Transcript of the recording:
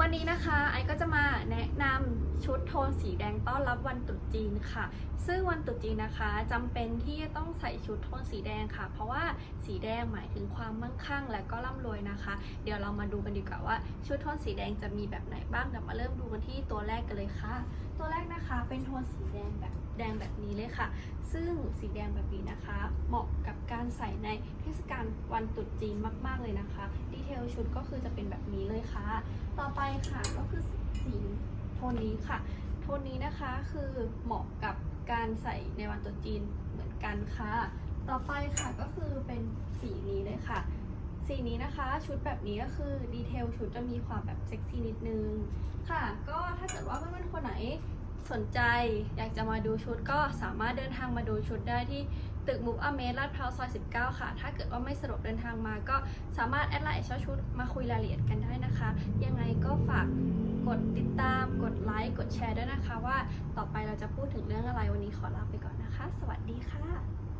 วันนี้นะคะไอก็จะมาแนะนำชุดโทนสีแดงต้อนรับวันตรุษจีนค่ะ ซึ่งวันตรุษจีนนะคะจำเป็นที่จะต้องใส่ชุดโทนสีแดงค่ะ เพราะว่าสีแดงหมายถึงความมั่งคั่ง และก็ร่ำรวยนะคะ เดี๋ยวเรามาดูกันดีกว่าว่าชุดโทนสีแดงจะมีแบบไหนบ้างเดี๋ยวมาเริ่มดูกันที่ตัวแรกกันเลยค่ะ ตัวแรกนะคะเป็นโทนสีแดงแบบแดงแบบนี้เลยค่ะ ซึ่งสีแดงแบบนี้นะคะ เหมาะกับการใส่ในเทศกาลวันตรุษจีนมาก ๆเลยนะคะ ลชุดก็คือจะเป็นแบบนี้เลยค่ะ ต่อไปค่ะก็คือสีโทนนี้ค่ะ โทนนี้นะคะคือเหมาะกับการใส่ในวันตรุษจีนเหมือนกันค่ะ ต่อไปค่ะก็คือเป็นสีนี้เลยค่ะ สีนี้นะคะชุดแบบนี้ก็คือดีเทลชุดจะมีความแบบเซ็กซี่นิดนึงค่ะ ก็ถ้าเกิดว่าเพื่อนๆคนไหน สนใจ อยากจะมาดูชุดก็สามารถเดินทางมาดูชุดได้ที่ตึกมุกอเมสลาดพร้าวซอย 19 ค่ะ ถ้าเกิดว่าไม่สะดวกเดินทางมาก็สามารถแอดไลน์เช่าชุดมาคุยรายละเอียดกันได้นะคะ ยังไงก็ฝากกดติดตาม กดไลค์ กดแชร์ด้วยนะคะ ว่าต่อไปเราจะพูดถึงเรื่องอะไรวันนี้ขอลาไปก่อนนะคะ สวัสดีค่ะ